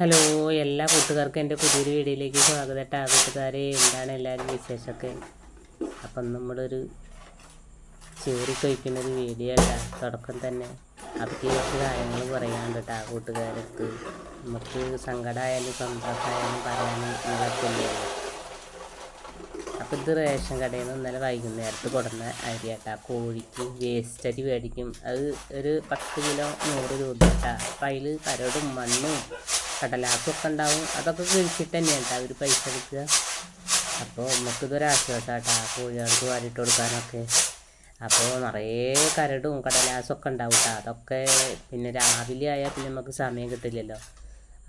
Hello എല്ലാ കൂട്ടുകാർക്കും എന്റെ പുതിയൊരു വീഡിയോയിലേക്ക് സ്വാഗതം. കൂട്ടുകാരെ എന്താണ് എല്ലാവരും വിശേഷമൊക്കെ? അപ്പം നമ്മളൊരു ചേറി കഴിക്കുന്ന ഒരു വീഡിയോ അല്ല തുടക്കം തന്നെ അവർക്ക് കുറച്ച് കാര്യങ്ങൾ പറയാനുണ്ട് കേട്ടോ കൂട്ടുകാർക്ക് നമുക്ക് സങ്കടമായാലും സന്തോഷമായാലും പറയാനും നിങ്ങൾക്കില്ലേ അപ്പം ഇത് റേഷൻ കടയിൽ നിന്ന് ഇന്നലെ വൈകുന്നേരത്ത് കൊടുന്ന അരി കേട്ടാ കോഴിക്ക് വേസ്റ്റ് അരി മേടിക്കും. അത് ഒരു പത്ത് കിലോ നൂറ് രൂപ കേട്ടാ. അപ്പം അതിൽ കരോടും മണ്ണും കടലാസും ഒക്കെ ഉണ്ടാവും. അതൊക്കെ കഴിച്ചിട്ട് തന്നെയാണ് കേട്ടോ അവർ പൈസ എടുക്കുക അപ്പോൾ നമുക്കിതൊരാശ്വാസമാട്ടാ കോഴികൾക്ക് വാരിട്ട് കൊടുക്കാനൊക്കെ. അപ്പോൾ നിറയെ കരടും കടലാസൊക്കെ ഉണ്ടാവും കേട്ടോ അതൊക്കെ പിന്നെ രാവിലെ ആയാൽ പിന്നെ നമുക്ക് സമയം കിട്ടില്ലല്ലോ.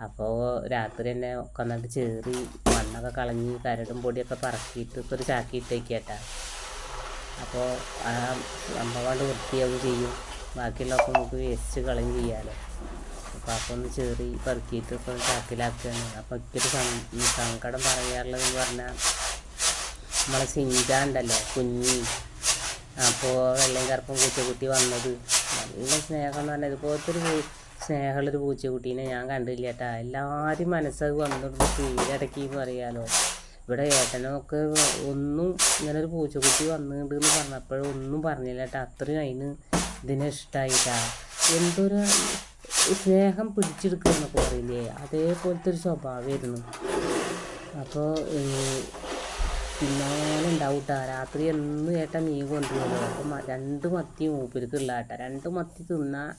അപ്പോൾ രാത്രി തന്നെ ഒക്കെ നട്ട് ചേറി മണ്ണൊക്കെ കളഞ്ഞ് കരടും പൊടിയൊക്കെ പറക്കിയിട്ട് ഇപ്പോൾ ഒരു ചാക്കിയിട്ടേക്ക് കേട്ടാ അപ്പോൾ ആ സംഭവം വൃത്തിയാവും ചെയ്യും. ബാക്കിയുള്ളതൊക്കെ നമുക്ക് വേസ്റ്റ് കളയും ചെയ്യാമല്ലോ ഒന്ന് ചേറി പെറുക്കിയിട്ട് ഇപ്പോൾ ചാക്കിലാക്കുകയാണ് അപ്പോൾ ഒത്തിരി സങ്കടം പറയാനുള്ളതെന്ന് പറഞ്ഞാൽ നമ്മളെ സിഞ്ച ഉണ്ടല്ലോ കുഞ്ഞി. അപ്പോൾ വെള്ളയും കറുപ്പും പൂച്ചക്കുട്ടി വന്നത്. നല്ല സ്നേഹം എന്ന് പറഞ്ഞാൽ ഇതുപോലത്തെ ഒരു സ്നേഹമുള്ളൊരു പൂച്ചക്കുട്ടീനെ ഞാൻ കണ്ടില്ല കേട്ടാ. എല്ലാവരും മനസ്സത് വന്നിട്ട് തീരടക്കി പറയാലോ. ഇവിടെ ഏട്ടനൊക്കെ ഒന്നും ഇങ്ങനെ ഒരു പൂച്ചക്കുട്ടി വന്നിട്ടുണ്ട് എന്ന് പറഞ്ഞപ്പോഴും ഒന്നും പറഞ്ഞില്ല കേട്ടാ. അത്രയും അതിന് ഇതിനെ ഇഷ്ടമായിട്ടാ എന്തൊരു സ്നേഹം പിടിച്ചെടുക്കുക എന്നൊക്കെ പറയില്ലേ? അതേപോലത്തെ ഒരു സ്വഭാവമായിരുന്നു. അപ്പോൾ പിന്നാലെ ഉണ്ടാവും കേട്ടോ രാത്രി എന്നും ഏട്ടാ മീൻ കൊണ്ടുവരുമല്ലോ അപ്പം രണ്ട് മത്തി മൂപ്പർക്ക് ഉള്ള കേട്ടോ രണ്ട് മത്തി തിന്നാൽ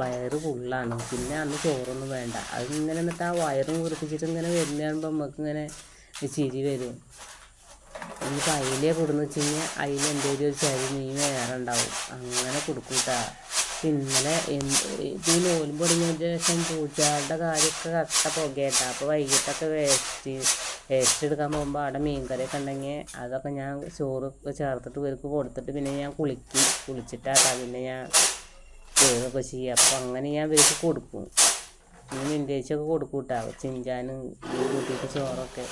വയറ് ഫുള്ളാണ്. പിന്നെ അന്ന് ചോറൊന്നും വേണ്ട. അതിങ്ങനെ എന്നിട്ട് ആ വയറും കുറിപ്പിച്ചിട്ട് ഇങ്ങനെ വരുന്നതാകുമ്പോൾ നമുക്ക് ഇങ്ങനെ ചിരി വരും. ഇനിയിപ്പോൾ അയിലേ കൊടുന്ന് വെച്ച് കഴിഞ്ഞാൽ അയില ഒരു ചരി മീൻ വേറെ ഉണ്ടാവും. അങ്ങനെ കൊടുക്കും കേട്ടോ ഇന്നലെ ഇതിന് നോലും പൊടിഞ്ഞതിന് ശേഷം പൂച്ചകളുടെ കാര്യമൊക്കെ കട്ട പുകയാട്ടാ അപ്പോൾ വൈകിട്ടൊക്കെ വേസ്റ്റ് വേസ്റ്റ് എടുക്കാൻ പോകുമ്പോൾ അവിടെ മീൻകറിയൊക്കെ ഉണ്ടെങ്കിൽ അതൊക്കെ ഞാൻ ചോറ് ചേർത്തിട്ട് ഇവർക്ക് കൊടുത്തിട്ട് പിന്നെ ഞാൻ കുളിക്കും കുളിച്ചിട്ടാട്ടാ പിന്നെ ഞാൻ ചോറൊക്കെ ചെയ്യുക അപ്പോൾ അങ്ങനെ ഞാൻ ഇവർക്ക് കൊടുക്കും. പിന്നെ മിന്റേച്ചൊക്കെ കൊടുക്കും കേട്ടോ ചിഞ്ചാനും കൂട്ടിയിട്ട് ചോറൊക്കെ.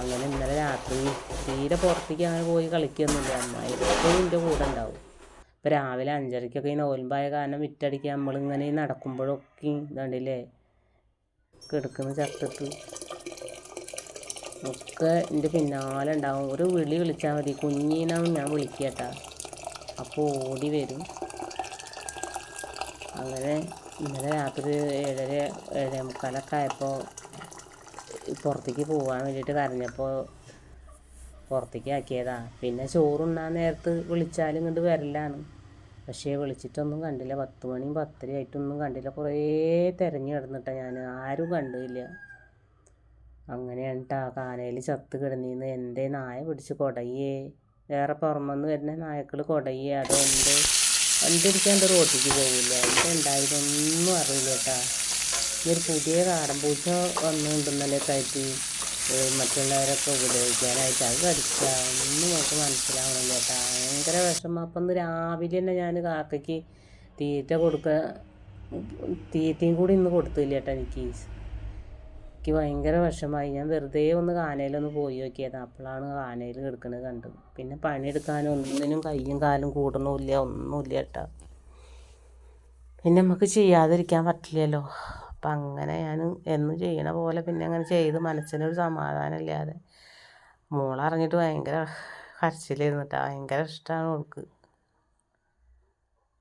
അങ്ങനെ ഇന്നലെ രാത്രി തീരെ പുറത്തേക്ക് അങ്ങനെ പോയി കളിക്കൊന്നുമില്ല. അമ്മായി എപ്പോഴും എന്റെ കൂടെ ഉണ്ടാവും. ഇപ്പോൾ രാവിലെ അഞ്ചരയ്ക്കൊക്കെ ഈ നോൽമ്പായ കാരണം വിറ്റടിക്കുക നമ്മളിങ്ങനെ നടക്കുമ്പോഴൊക്കെ ഇതാണ്ടില്ലേ? കിടക്കുന്ന ചത്തിട്ട് ഒക്കെ എന്റെ പിന്നാലെ ഉണ്ടാവും ഒരു വിളി വിളിച്ചാൽ മതി. കുഞ്ഞിനാവും ഞാൻ വിളിക്കട്ടാ. അപ്പോൾ ഓടി വരും. അങ്ങനെ ഇന്നലെ രാത്രി ഏഴര ഏഴേ മുക്കാലൊക്കെ ആയപ്പോൾ പുറത്തേക്ക് പോകാൻ വേണ്ടിയിട്ട് കരഞ്ഞപ്പോൾ പുറത്തേക്ക് ആക്കിയതാണ് പിന്നെ ചോറുണ്ണാൻ നേരത്ത് വിളിച്ചാലും ഇങ്ങോട്ട് വരലാണ്. പക്ഷേ വിളിച്ചിട്ടൊന്നും കണ്ടില്ല. പത്ത് മണിയും പത്തരയായിട്ടൊന്നും കണ്ടില്ല. കുറേ തിരഞ്ഞു കിടന്നിട്ടാ ഞാൻ. ആരും കണ്ടില്ല. അങ്ങനെയാണ് കേട്ടോ കാനയിൽ ചത്ത് കിടന്നിന്ന്. എന്റെ നായ പിടിച്ച് കൊടയേ. വേറെ പുറമെന്ന് വരുന്ന നായക്കൾ കൊടയേ. അതുകൊണ്ട് വണ്ടിരിക്കാൻ എന്റെ റോട്ടിക്ക് പോകില്ല എന്റെ ഉണ്ടായതൊന്നും അറിയില്ല കേട്ടാ. ഒരു പുതിയ കാടൻ പൂച്ച വന്നുകൊണ്ടിരുന്നല്ലേ കയറ്റി മറ്റുള്ളവരൊക്കെ ഉപദ്രവിക്കാനായിട്ട് അത് ഒന്നും നമുക്ക് മനസ്സിലാവണം കേട്ടാ. ഭയങ്കര വിഷമം. അപ്പം ഒന്ന് രാവിലെ തന്നെ ഞാൻ കാക്കയ്ക്ക് തീറ്റ കൊടുക്കുക തീറ്റയും കൂടി ഇന്ന് കൊടുത്തില്ല കേട്ടോ എനിക്ക്. എനിക്ക് ഭയങ്കര വിഷമായി. ഞാൻ വെറുതെ ഒന്ന് കാനയിലൊന്ന് പോയി നോക്കിയത്. അപ്പോഴാണ് കാനയിൽ കിടക്കുന്നത് കണ്ടത്. പിന്നെ പണിയെടുക്കാനും ഒന്നിനും കയ്യും കാലും കൂടണമില്ല ഒന്നുമില്ല കേട്ടോ. പിന്നെ നമുക്ക് ചെയ്യാതിരിക്കാൻ പറ്റില്ലല്ലോ. അപ്പം അങ്ങനെ ഞാൻ എന്നും ചെയ്യണ പോലെ പിന്നെ അങ്ങനെ ചെയ്ത് മനസ്സിനൊരു സമാധാനം ഇല്ലാതെ മോളറിഞ്ഞിട്ട് ഭയങ്കര കരച്ചിലായിരുന്നു ഭയങ്കര ഇഷ്ടമാണ് അവൾക്ക്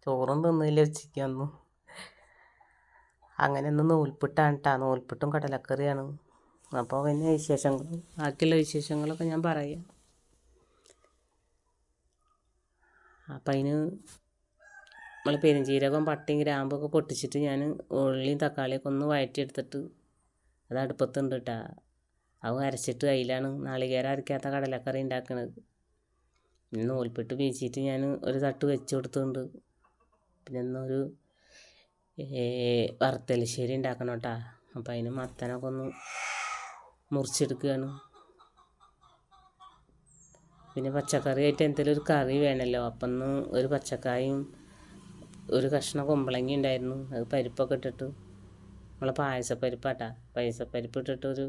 ചോറും തിന്നില്ല ഉച്ചയ്ക്കൊന്നും അങ്ങനെ ഒന്ന് നൂൽപുട്ടാണ് കേട്ടോ നൂൽപുട്ടും കടലക്കറിയാണ്. അപ്പോൾ പിന്നെ വിശേഷങ്ങൾ ബാക്കിയുള്ള വിശേഷങ്ങളൊക്കെ ഞാൻ പറയാം. അപ്പം അതിന് നമ്മൾ പെരുംജീരകം പട്ടയും ഗ്രാമ്പൊക്കെ പൊട്ടിച്ചിട്ട് ഞാൻ ഉള്ളിയും തക്കാളിയൊക്കെ ഒന്ന് വഴറ്റിയെടുത്തിട്ട് അത് അടുപ്പത്തുണ്ട് കേട്ടോ അത് അരച്ചിട്ട് അതിലാണ് നാളികേരം അരയ്ക്കാത്ത കടലക്കറി ഉണ്ടാക്കുന്നത് പിന്നെ നൂൽപ്പെട്ട് വീശിയിട്ട് ഞാൻ ഒരു തട്ട് വെച്ച് കൊടുത്തിട്ടുണ്ട് പിന്നെ ഒന്നൊരു വറുത്തലശ്ശേരി ഉണ്ടാക്കണം കേട്ടോ അപ്പം അതിന് മത്തനൊക്കെ ഒന്ന് മുറിച്ചെടുക്കുകയാണ് പിന്നെ പച്ചക്കറി ആയിട്ട് എന്തെങ്കിലും ഒരു കറി വേണമല്ലോ അപ്പം ഒന്ന് ഒരു പച്ചക്കായും ഒരു കഷ്ണം കുമ്പളങ്ങി ഉണ്ടായിരുന്നു. അത് പരിപ്പൊക്കെ ഇട്ടിട്ട് നമ്മളെ പായസപ്പരിപ്പാട്ടാ. പായസപ്പരിപ്പ് ഇട്ടിട്ട് ഒരു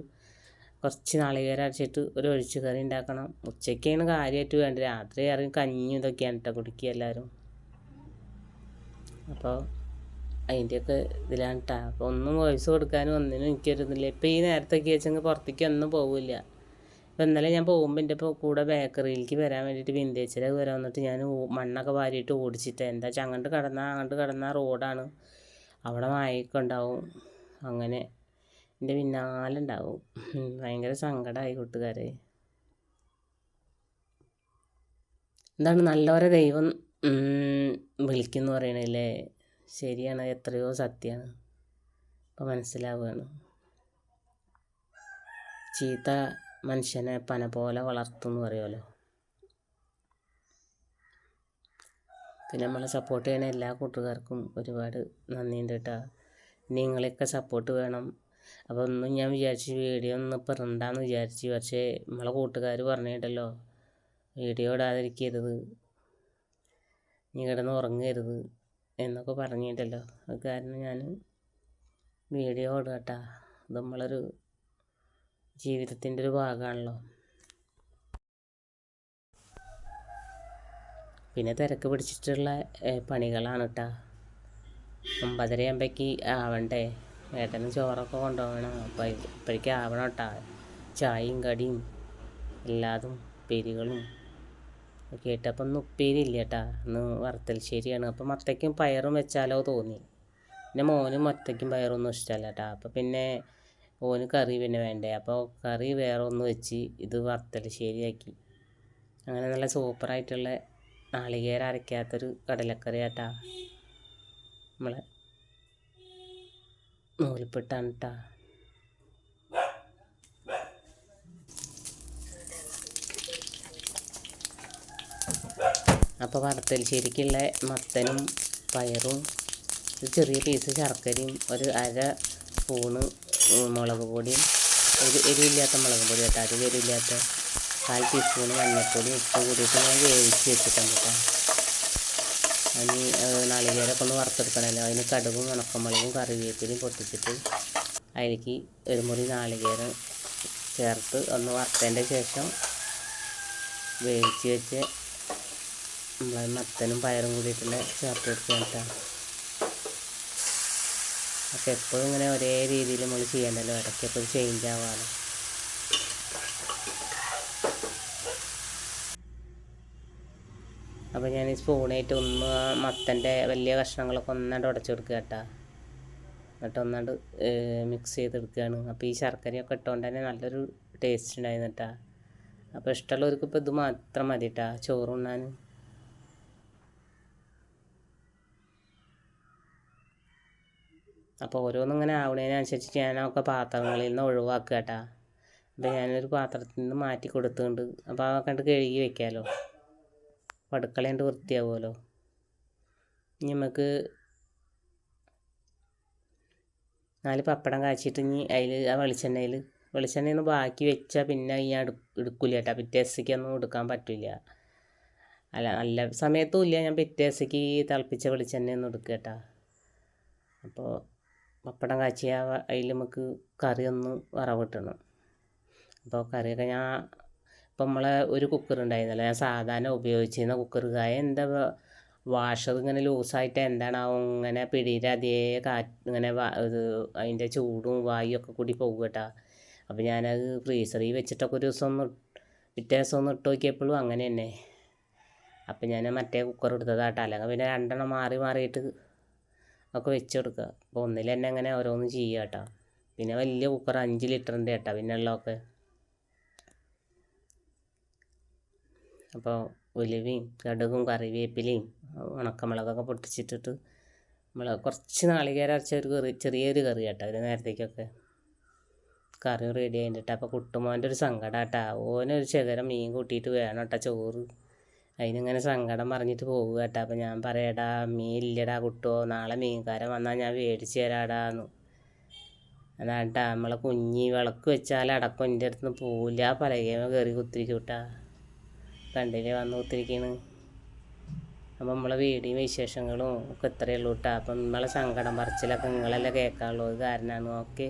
കുറച്ച് നാളികേരം അരച്ചിട്ട് ഒരു ഒഴിച്ചു കറി ഉണ്ടാക്കണം. ഉച്ചയ്ക്കാണ് കാര്യമായിട്ട് വേണ്ടത്. രാത്രി ഇറങ്ങി കഞ്ഞി ഇതൊക്കെയാണ് കേട്ടോ കുടിക്കുക എല്ലാവരും. അപ്പോൾ അതിന്റെയൊക്കെ ഇതിലാണ് കേട്ടോ അപ്പോൾ ഒന്നും വോയിസ് കൊടുക്കാനും ഒന്നിനും എനിക്കൊരുന്നില്ല ഇപ്പോൾ ഈ നേരത്തൊക്കെ വെച്ചെങ്കിൽ പുറത്തേക്ക് ഒന്നും പോവില്ല. അപ്പോൾ ഇന്നലെ ഞാൻ പോകുമ്പോൾ എന്റെ ഇപ്പോൾ കൂടെ ബേക്കറിയിലേക്ക് വരാൻ വേണ്ടിയിട്ട് വിന്റേജിലെ വരാൻ വന്നിട്ട് ഞാൻ മണ്ണൊക്കെ വാരിയിട്ട് ഓടിച്ചിട്ട് എന്താ വെച്ചാൽ അങ്ങോട്ട് കടന്നാൽ അങ്ങോട്ട് കടന്നാൽ റോഡാണ്. അവിടെ മായൊക്കെ ഉണ്ടാവും അങ്ങനെ എന്റെ പിന്നാലെ ഉണ്ടാവും ഭയങ്കര സങ്കടമായി കൂട്ടുകാരെ. എന്താണ് നല്ലവരെ ദൈവം വിളിക്കുന്നു പറയണല്ലേ? ശരിയാണ് എത്രയോ സത്യമാണ് ഇപ്പം മനസ്സിലാവുകയാണ് ചീത്ത മനുഷ്യനെ പന പോലെ വളർത്തും എന്ന് പറയുമല്ലോ പിന്നെ നമ്മളെ സപ്പോർട്ട് ചെയ്യുന്ന എല്ലാ കൂട്ടുകാർക്കും ഒരുപാട് നന്ദിയുണ്ട് കേട്ടോ. നിങ്ങളെയൊക്കെ സപ്പോർട്ട് വേണം. അപ്പോൾ ഒന്നും ഞാൻ വിചാരിച്ചു വീഡിയോ ഒന്ന് ഇപ്പം ഇടണ്ടെന്ന് വിചാരിച്ചു. പക്ഷേ നമ്മളെ കൂട്ടുകാർ പറഞ്ഞിട്ടല്ലോ വീഡിയോ ഇടാതിരിക്കരുത്. നീ കിടന്ന് ഉറങ്ങരുത്. എന്നൊക്കെ പറഞ്ഞിട്ടല്ലോ അത് കാരണം ഞാൻ വീഡിയോ ഇത് നമ്മളൊരു ജീവിതത്തിന്റെ ഒരു ഭാഗമാണല്ലോ. പിന്നെ തിരക്ക് പിടിച്ചിട്ടുള്ള പണികളാണ് കേട്ടോ ഒമ്പതര ആകുമ്പോഴേക്ക് ആവണ്ടേ. ഏട്ടന് ചോറൊക്കെ കൊണ്ടുപോകണം. അപ്പോൾ ഇപ്പോഴേക്കും ആവണം കേട്ടോ ചായയും കടിയും എല്ലാതും പെരികളും ഒക്കെ ഒന്ന് ഉപ്പേരി ഇല്ല കേട്ടാ ഇന്ന് വറുത്തൽശ്ശേരിയാണ് അപ്പം മത്തയ്ക്കും പയറും വെച്ചാലോ തോന്നി. പിന്നെ മോനും മത്തയ്ക്കും പയറൊന്നും ഇഷ്ടമല്ല കേട്ടാ അപ്പം പിന്നെ ഓന് കറി പിന്നെ വേണ്ടേ? അപ്പോൾ കറി വേറെ ഒന്ന് വെച്ച് ഇത് വറുത്തൽശ്ശേരിയാക്കി അങ്ങനെ നല്ല സൂപ്പറായിട്ടുള്ള നാളികേരം അരയ്ക്കാത്തൊരു കടലക്കറി കേട്ടാ നമ്മളെ നൂൽപ്പെട്ടാണ് കേട്ടാ അപ്പോൾ വറുത്തൽശ്ശേരിക്കുള്ള മത്തനും പയറും ഒരു ചെറിയ പീസ് ശർക്കരയും ഒരു അര സ്പൂണ് മുളക് പൊടിയും ഒരു എരിവില്ലാത്ത മുളക് പൊടി കേട്ടോ. അത് എരിവില്ലാത്ത കാൽ ടീസ്പൂൺ മഞ്ഞൾപ്പൊടി ഉപ്പ് കൂടിയിട്ട് ഞാൻ വേവിച്ച് വെച്ചിട്ടുണ്ട് കേട്ടോ. അതിന് നാളികേരമൊക്കെ ഒന്ന് വറുത്തെടുക്കണമല്ലോ. അതിന് കടുകും ഉണക്കമുളകും കറിവേപ്പിലയും പൊട്ടിച്ചിട്ട് അതിലേക്ക് ഒരു മുറി നാളികേരം ചേർത്ത് ഒന്ന് വറുത്തതിന്റെ ശേഷം വേവിച്ച് വെച്ച് നമ്മളെ മത്തനും പയറും കൂടിയിട്ടുള്ള ചേർത്ത് കൊടുക്കുകയാണ് കേട്ടോ. അപ്പോൾ എപ്പോഴും ഇങ്ങനെ ഒരേ രീതിയിൽ നമ്മൾ ചെയ്യണ്ടല്ലോ. ഇടയ്ക്ക് എപ്പോഴും ചേഞ്ച് ആവാമല്ലോ അപ്പോൾ ഞാൻ ഈ സ്പൂണായിട്ട് ഒന്ന് മത്തന്റെ വലിയ കഷ്ണങ്ങളൊക്കെ ഒന്നാണ്ട് ഉടച്ചു കൊടുക്കുക കേട്ടോ. എന്നിട്ട് ഒന്നാണ്ട് മിക്സ് ചെയ്തെടുക്കുകയാണ്. അപ്പോൾ ഈ ശർക്കരയൊക്കെ ഇട്ടുകൊണ്ട് തന്നെ നല്ലൊരു ടേസ്റ്റ് ഉണ്ടായിരുന്നു കേട്ടോ. അപ്പോൾ ഇഷ്ടമുള്ളവർക്ക് ഇപ്പോൾ ഇത് മാത്രം മതി കേട്ടോ ചോറുണ്ണാൻ അപ്പോൾ ഓരോന്നും ഇങ്ങനെ ആവണതിനനുസരിച്ച് ഞാനൊക്കെ പാത്രങ്ങളിൽ നിന്ന് ഒഴിവാക്കുക കേട്ടാ അപ്പോൾ ഞാനൊരു പാത്രത്തിൽ നിന്ന് മാറ്റി കൊടുത്തുകൊണ്ട് അപ്പോൾ അതൊക്കെ കണ്ട് കഴുകി വെക്കാമല്ലോ അപ്പോൾ അടുക്കളയുണ്ട് വൃത്തിയാവുമല്ലോ. ഇനി നമുക്ക് നാല് പപ്പടം കാച്ചിട്ട് ഇനി അതിൽ ആ വെളിച്ചെണ്ണയിൽ വെളിച്ചെണ്ണയിൽ നിന്ന് ബാക്കി വെച്ചാൽ പിന്നെ ഞാൻ എടുക്കില്ല കേട്ടോ പിറ്റേ എടുക്കാൻ പറ്റില്ല അല്ല നല്ല സമയത്തും ഇല്ല ഞാൻ പിറ്റേ ദിവസത്തേക്ക് തിളപ്പിച്ച വെളിച്ചെണ്ണയൊന്നും എടുക്കുക കേട്ടോ അപ്പോൾ പപ്പടം കാച്ചിയ അതിൽ നമുക്ക് കറി ഒന്ന് വറവിട്ടണം അപ്പോൾ കറിയൊക്കെ ഞാൻ ഇപ്പം നമ്മളെ ഒരു കുക്കർ ഉണ്ടായിരുന്നല്ലോ ഞാൻ സാധാരണ ഉപയോഗിച്ചിരുന്ന കുക്കർ കായ എന്താ വാഷർ ഇങ്ങനെ ലൂസായിട്ട് എന്താണാവും ഇങ്ങനെ പിടിയിൽ അതേ കാറ്റ് ഇങ്ങനെ ഇത് അതിന്റെ ചൂടും വായു ഒക്കെ കൂടി പോകും കേട്ടോ. അപ്പോൾ ഞാനത് ഫ്രീസറിൽ വെച്ചിട്ടൊക്കെ ഒരു ദിവസം ഒന്ന് പിറ്റേ ദിവസം ഒന്ന് ഇട്ട് നോക്കിയപ്പോഴും അങ്ങനെ തന്നെ. അപ്പം ഞാൻ മറ്റേ കുക്കർ എടുത്തതാട്ടോ. അല്ലെങ്കിൽ പിന്നെ രണ്ടെണ്ണം മാറി മാറിയിട്ട് ഒക്കെ വെച്ച് കൊടുക്കുക അപ്പോൾ ഒന്നിൽ തന്നെ അങ്ങനെ ഓരോന്ന് ചെയ്യുക കേട്ടോ. പിന്നെ വലിയ കുക്കർ അഞ്ച് ലിറ്ററിന്റെ കേട്ടോ പിന്നെ ഉള്ളതൊക്കെ. അപ്പോൾ ഉലുവയും കടുകും കറിവേപ്പിലയും ഉണക്കമുളകൊക്കെ പൊട്ടിച്ചിട്ടിട്ട് നമ്മൾ കുറച്ച് നാളികേരം അരച്ച ഒരു കറി ചെറിയൊരു കറി കേട്ടോ ഒരു നേരത്തേക്കൊക്കെ. കറി റെഡി ആയിട്ടാ അപ്പോൾ കുട്ടുമോന്റെ ഒരു സങ്കടം കേട്ടോ ഓനൊരു ശകരം മീൻ കൂട്ടിയിട്ട് വേണം കേട്ടോ ചോറ്. അതിനിങ്ങനെ സങ്കടം പറഞ്ഞിട്ട് പോകുക കേട്ടോ. അപ്പം ഞാൻ പറയടാ മീൻ ഇല്ലടാ കുട്ടോ. നാളെ മീൻകാരൻ വന്നാൽ ഞാൻ മേടിച്ച് തരാടാന്ന്. അതാട്ടാ നമ്മളെ കുഞ്ഞി വിളക്ക് വെച്ചാൽ അടക്കം എന്റെ അടുത്ത് നിന്ന് പോവില്ല. പലകേമ കയറി കുത്തിരിക്കും കേട്ടാ കണ്ടില്ലേ വന്ന് കുത്തിരിക്കണ്. അപ്പം നമ്മളെ വീടിയും വിശേഷങ്ങളും ഒക്കെ ഇത്രയേ ഉള്ളൂ കേട്ടോ അപ്പം നമ്മളെ സങ്കടം പറച്ചിലൊക്കെ നിങ്ങളെല്ലാം കേൾക്കാനുള്ളൂ കാരണമാണ് ഓക്കെ?